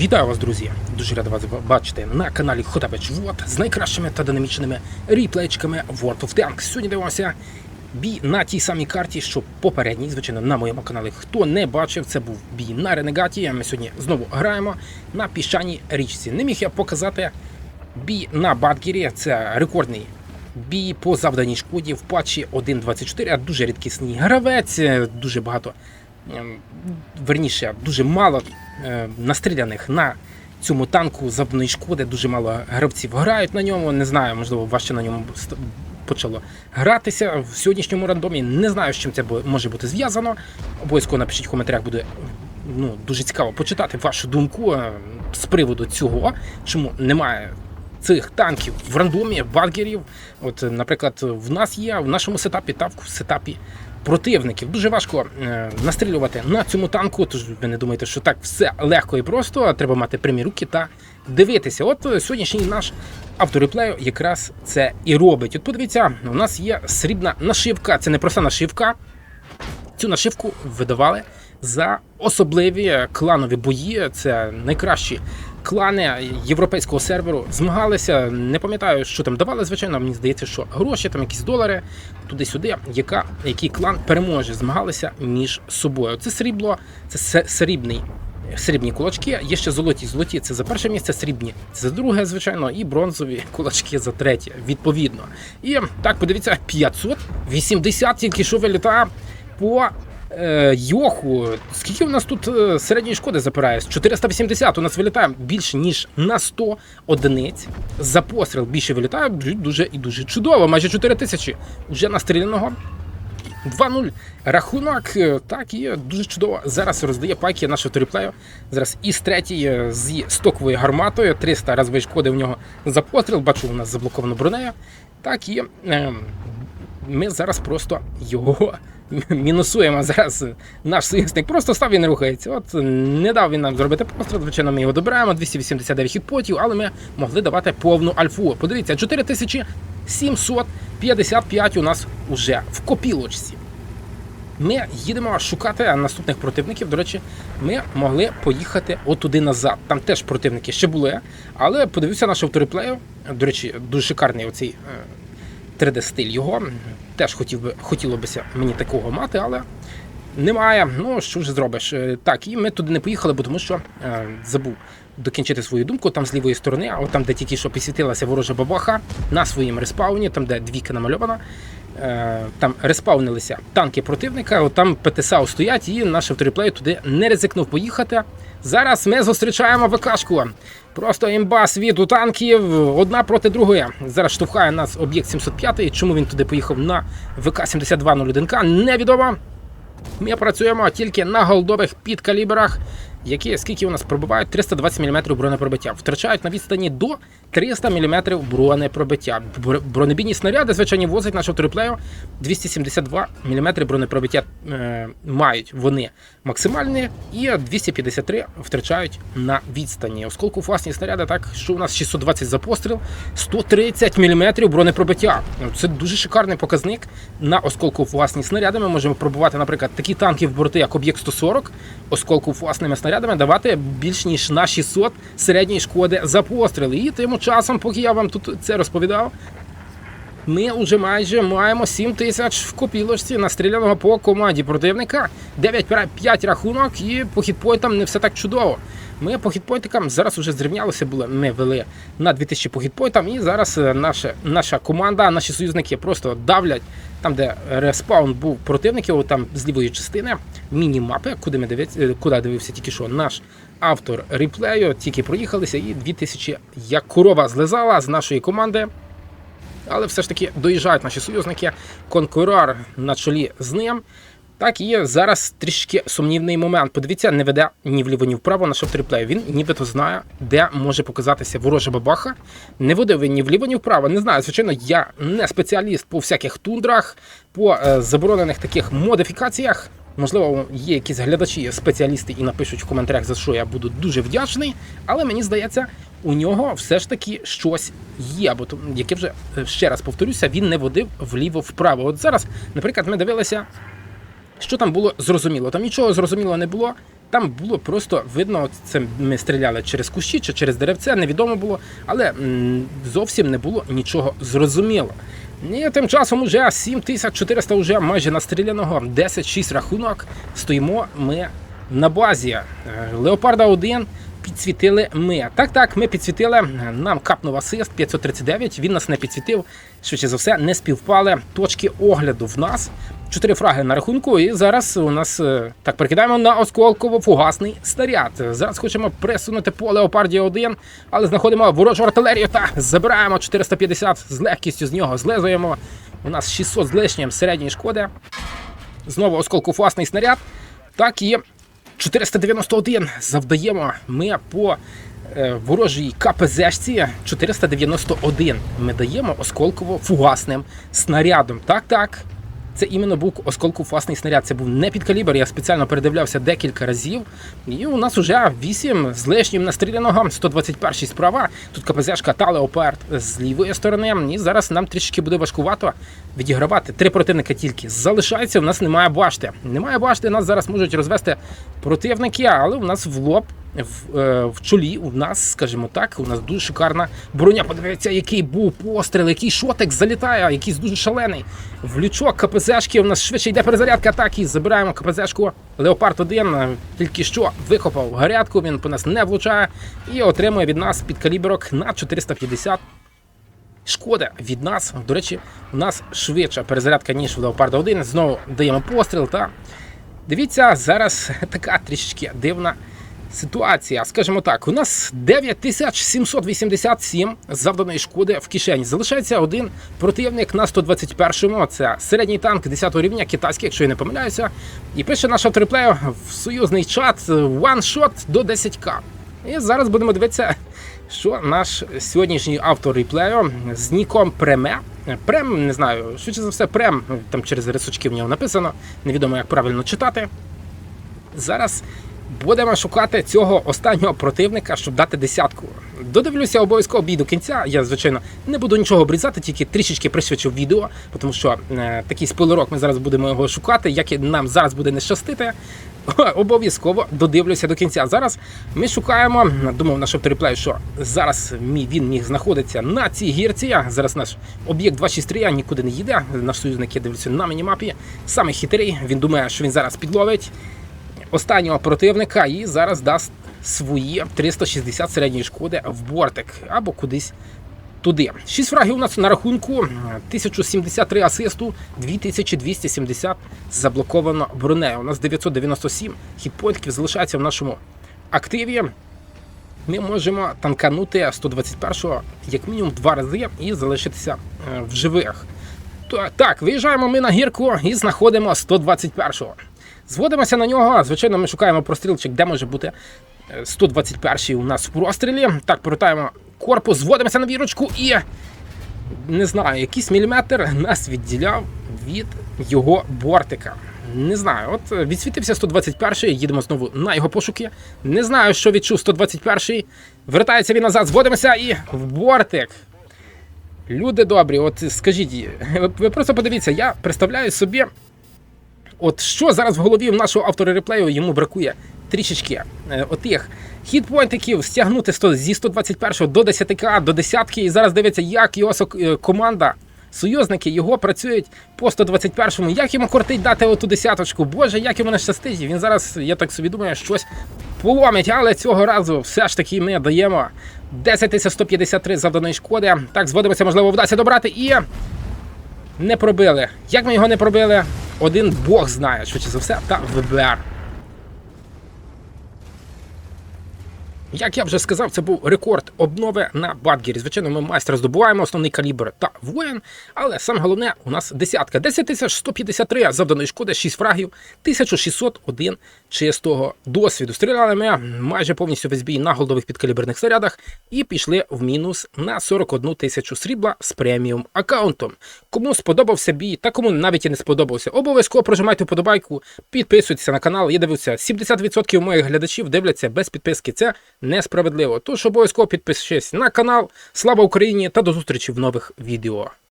Вітаю вас, друзі! Дуже радий вас бачити на каналі Хотабич Вот з найкращими та динамічними ріплейчиками World of Tanks. Сьогодні дивимося бій на тій самій карті, що попередній, звичайно, на моєму каналі. Хто не бачив, це був бій на Ренегаті. Ми сьогодні знову граємо на піщаній річці. Не міг я показати бій на Бадгері. Це рекордний бій по завданій шкоді в патчі 1.24. Дуже рідкісний гравець, дуже багато ем, верніше, дуже мало настріляних на цьому танку завданої шкоди. Дуже мало гравців грають на ньому. Не знаю, можливо, важче на ньому почало гратися в сьогоднішньому рандомі. Не знаю, з чим це може бути зв'язано. Обов'язково напишіть в коментарях, буде ну, дуже цікаво почитати вашу думку е, з приводу цього, чому немає. Цих танків в рандомі, вагерів. От, е, наприклад, в нас є в нашому сетапі та в сетапі противників. Дуже важко е, настрілювати на цьому танку. Тож ви не думаєте, що так все легко і просто. Треба мати прямі руки та дивитися. От е, сьогоднішній наш автореплею якраз це і робить. От подивіться, у нас є срібна нашивка. Це не проста нашивка. Цю нашивку видавали за особливі кланові бої. Це найкращі клани європейського серверу. Змагалися. Не пам'ятаю, що там давали. Звичайно, мені здається, що гроші, там якісь долари, туди-сюди. Яка який клан переможе? Змагалися між собою. Це срібло, це срібний. Срібні кулачки, є ще золоті. Золоті це за перше місце, срібні це за друге, звичайно, і бронзові кулачки за третє, відповідно. І так, подивіться, 580 тільки що вилітає по е, Йоху. Скільки у нас тут е, середньої шкоди запирає? 480 у нас вилітає більше, ніж на 100 одиниць. За постріл більше вилітає, дуже- і дуже чудово. Майже 4 тисячі вже настріляного. 2-0 рахунок, е, так і дуже чудово. Зараз роздає пайки нашого торіплею. Зараз із третій зі стоковою гарматою. 300 разової шкоди в нього за постріл. Бачу, у нас заблоковано бронею. Так і ми зараз просто його мінусуємо. Зараз наш союзник просто став і не рухається. От не дав він нам зробити постріл. Звичайно, ми його добираємо. 289 хітпотів, але ми могли давати повну альфу. Подивіться, 4755 у нас уже в копілочці. Ми їдемо шукати наступних противників. До речі, ми могли поїхати отуди назад. Там теж противники ще були. Але подивився наш авториплею. До речі, дуже шикарний оцей е, 3D-стиль його. Теж хотів би, хотілося бися мені такого мати, але немає. Ну що ж зробиш? Е, Так, і ми туди не поїхали, бо тому що е, забув докінчити свою думку. Там з лівої сторони, а от там, де тільки що підсвітилася ворожа бабаха, на своїм респауні, там де двійка намальована. Е, Там респаунилися танки противника, от там ПТСА стоять, і наш авториплей туди не ризикнув поїхати. Зараз ми зустрічаємо ВКшку. Просто імба світу танків одна проти другої. Зараз штовхає нас об'єкт 705. Чому він туди поїхав на ВК 7201К, невідомо. Ми працюємо тільки на голдових підкалібрах, які скільки у нас пробивають 320 мм бронепробиття. Втрачають на відстані до 300 мм бронепробиття. Бронебійні снаряди, звичайно, возить наш триплею 272 мм бронепробиття е, мають вони максимальні, і 253 втрачають на відстані. Оскільки власні снаряди, так що у нас 620 за постріл, 130 мм бронепробиття. Це дуже шикарний показник на осколку власні снаряди. Ми можемо пробувати, наприклад, такі танки в борти, як об'єкт 140, осколку власними снарядами давати більш ніж на 600 середньої шкоди за постріли. І тим часом, поки я вам тут це розповідав, ми вже майже маємо 7 тисяч в копілочці настріляного по команді противника. 9-5 рахунок і по хітпойнтам не все так чудово. Ми по хітпойнтикам зараз вже зрівнялися були. Ми вели на 2000 по хітпойнтам, і зараз е, наша, наша команда, наші союзники просто давлять там, де респаун був противників, там з лівої частини міні-мапи, куди ми дивиться, е, куди дивився тільки що наш автор реплею, тільки проїхалися, і 2000 як корова злизала з нашої команди. Але все ж таки доїжджають наші союзники. Конкурор на чолі з ним. Так, і зараз трішки сумнівний момент. Подивіться, не веде ні вліво, ні вправо наш автореплей. Він нібито знає, де може показатися ворожа бабаха. Не водив він ні вліво, ні вправо. Не знаю. Звичайно, я не спеціаліст по всяких тундрах, по е, заборонених таких модифікаціях. Можливо, є якісь глядачі, спеціалісти і напишуть в коментарях, за що я буду дуже вдячний. Але мені здається, у нього все ж таки щось є. Бо то, як я вже е, ще раз повторюся, він не водив вліво-вправо. От зараз, наприклад, ми дивилися Що там було зрозуміло? Там нічого зрозумілого не було. Там було просто видно, це ми стріляли через кущі чи через деревце, невідомо було, але зовсім не було нічого зрозуміло. І тим часом уже 7400 уже майже настріляного, 10-6 рахунок. Стоїмо ми на базі. Е, Леопарда 1 підсвітили ми. Так, так, ми підсвітили. Нам капнув асист 539. Він нас не підсвітив. Швидше за все, не співпали точки огляду в нас. Чотири фраги на рахунку, і зараз у нас е, так перекидаємо на осколково-фугасний снаряд. Зараз хочемо присунути по Леопарді 1, але знаходимо ворожу артилерію та забираємо 450 з легкістю з нього. Злизуємо. У нас 600 з лишнім середньої шкоди. Знову осколкофугасний снаряд. Так і 491 завдаємо ми по е, ворожій КПЗшці 491. Ми даємо осколково-фугасним снарядом. Так, так. Це іменно був осколково-фугасний снаряд. Це був не під калібр. Я спеціально передивлявся декілька разів. І у нас уже 8 з лишнім настріляного, 121 справа. Тут КПЗшка та Леопард з лівої сторони. І зараз нам трішки буде важкувато відігравати. Три противника тільки залишається. У нас немає башти. Немає башти. Нас зараз можуть розвести противники, але у нас в лоб. В, е, в чолі у нас, скажімо так, у нас дуже шикарна броня. Подивіться, який був постріл, який шотик залітає, якийсь дуже шалений. В лючок КПЗшки у нас швидше йде перезарядка атаки. Забираємо КПЗшку. Леопард 1 е, тільки що викопав гарятку, він по нас не влучає і отримує від нас підкаліберок на 450 Шкода від нас. До речі, у нас швидша перезарядка, ніж в Леопарда 1. Знову даємо постріл. Та дивіться, зараз така трішечки дивна ситуація. Скажімо так, у нас 9787 завданої шкоди в кишені. Залишається один противник на 121-му. Це середній танк 10 рівня, китайський, якщо я не помиляюся. І пише наш автореплею в союзний чат shot до 10к. І зараз будемо дивитися, що наш сьогоднішній автор реплею з ніком Преме. Прем, не знаю, швидше за все, прем, там через рисочки в нього написано, невідомо як правильно читати. Зараз будемо шукати цього останнього противника, щоб дати десятку. Додивлюся обов'язково бій до кінця. Я, звичайно, не буду нічого обрізати, тільки трішечки пришвидшив відео, тому що е, такий спойлерок ми зараз будемо його шукати. Як і нам зараз буде не щастити, обов'язково додивлюся до кінця. Зараз ми шукаємо. Думав наш автореплей, що зараз він міг знаходитися на цій гірці. Зараз наш об'єкт 263 нікуди не їде. Наш союзник я дивлюся на мінімапі. Саме хитрий. Він думає, що він зараз підловить останнього противника і зараз дасть свої 360 середньої шкоди в бортик або кудись туди. Шість фрагів у нас на рахунку, 1073 асисту, 2270 заблоковано бронею. У нас 997 хітпойнтів залишається в нашому активі. Ми можемо танканути 121-го як мінімум два рази і залишитися е, в живих. Так, виїжджаємо ми на гірку і знаходимо 121-го. Зводимося на нього. Звичайно, ми шукаємо прострілчик, де може бути е, 121-й у нас в прострілі. Так, повертаємо корпус, зводимося на вірочку і не знаю, якийсь міліметр нас відділяв від його бортика. Не знаю, от е, відсвітився 121-й, їдемо знову на його пошуки. Не знаю, що відчув 121-й. Вертається він назад, зводимося і в бортик. Люди добрі, от скажіть, ви, ви просто подивіться, я представляю собі, от що зараз в голові в нашого автора реплею йому бракує трішечки е, отих хітпойнтиків стягнути 100, зі 121 до 10к, до десятки, і зараз дивиться, як його сок- е, команда. Союзники його працюють по 121-му. Як йому кортить дати оту десяточку? Боже, як йому не щастить. Він зараз, я так собі думаю, щось поломить, але цього разу все ж таки ми даємо 10 153 завданої шкоди. Так, зводимося, можливо, вдасться добрати і не пробили. Як ми його не пробили? Один Бог знає, швидше за все, та ВБР. Як я вже сказав, це був рекорд обнови на Бадгері. Звичайно, ми майстра здобуваємо основний калібр та воїн, але саме головне у нас десятка. 10 153 завданої шкоди, 6 фрагів, 1601 чистого досвіду. Стріляли ми майже повністю весь бій на голдових підкаліберних снарядах і пішли в мінус на 41 тисячу срібла з преміум аккаунтом. Кому сподобався бій, та кому навіть і не сподобався, обов'язково прожимайте вподобайку, підписуйтеся на канал. Я дивився, 70% моїх глядачів дивляться без підписки. Це несправедливо. Тож обов'язково підпишись на канал. Слава Україні та до зустрічі в нових відео.